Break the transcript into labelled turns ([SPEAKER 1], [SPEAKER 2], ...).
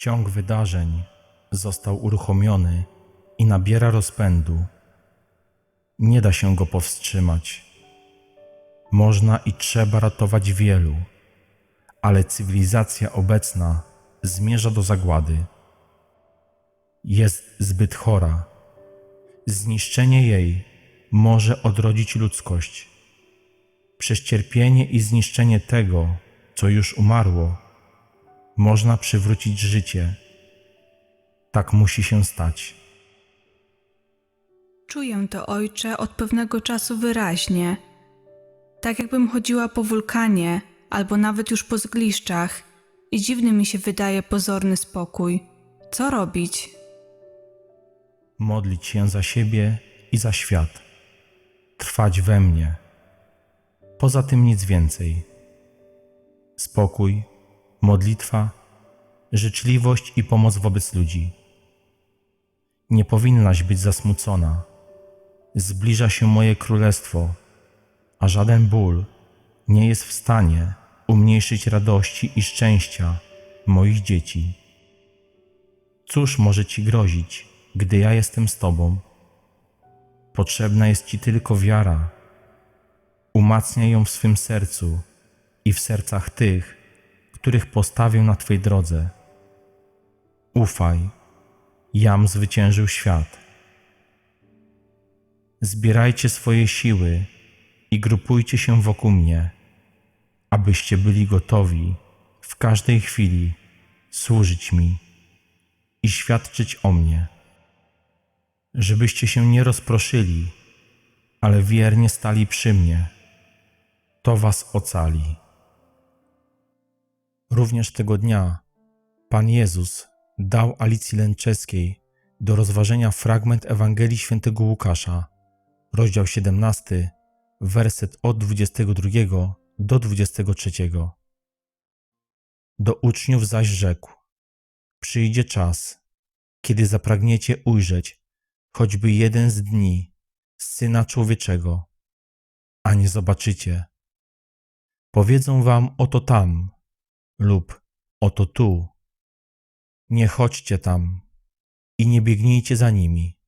[SPEAKER 1] Ciąg wydarzeń został uruchomiony i nabiera rozpędu. Nie da się go powstrzymać. Można i trzeba ratować wielu, ale cywilizacja obecna zmierza do zagłady. Jest zbyt chora. Zniszczenie jej może odrodzić ludzkość. Przez cierpienie i zniszczenie tego, co już umarło, można przywrócić życie. Tak musi się stać.
[SPEAKER 2] Czuję to, ojcze, od pewnego czasu wyraźnie. Tak jakbym chodziła po wulkanie, albo nawet już po zgliszczach, i dziwny mi się wydaje pozorny spokój. Co robić?
[SPEAKER 1] Modlić się za siebie i za świat. Trwać we mnie. Poza tym nic więcej. Spokój, modlitwa, życzliwość i pomoc wobec ludzi. Nie powinnaś być zasmucona. Zbliża się moje królestwo, a żaden ból nie jest w stanie umniejszyć radości i szczęścia moich dzieci. Cóż może ci grozić, gdy ja jestem z tobą? Potrzebna jest ci tylko wiara. Umacniaj ją w swym sercu i w sercach tych, których postawię na twej drodze. Ufaj, jam zwyciężył świat. Zbierajcie swoje siły i grupujcie się wokół mnie, abyście byli gotowi w każdej chwili służyć mi i świadczyć o mnie, żebyście się nie rozproszyli, ale wiernie stali przy mnie. To was ocali. Również tego dnia Pan Jezus dał Alicji Lęczeskiej do rozważenia fragment Ewangelii Świętego Łukasza, rozdział 17, werset od 22 do 23. Do uczniów zaś rzekł: Przyjdzie czas, kiedy zapragniecie ujrzeć choćby jeden z dni Syna Człowieczego, a nie zobaczycie. Powiedzą wam oto tam lub oto tu. Nie chodźcie tam i nie biegnijcie za nimi,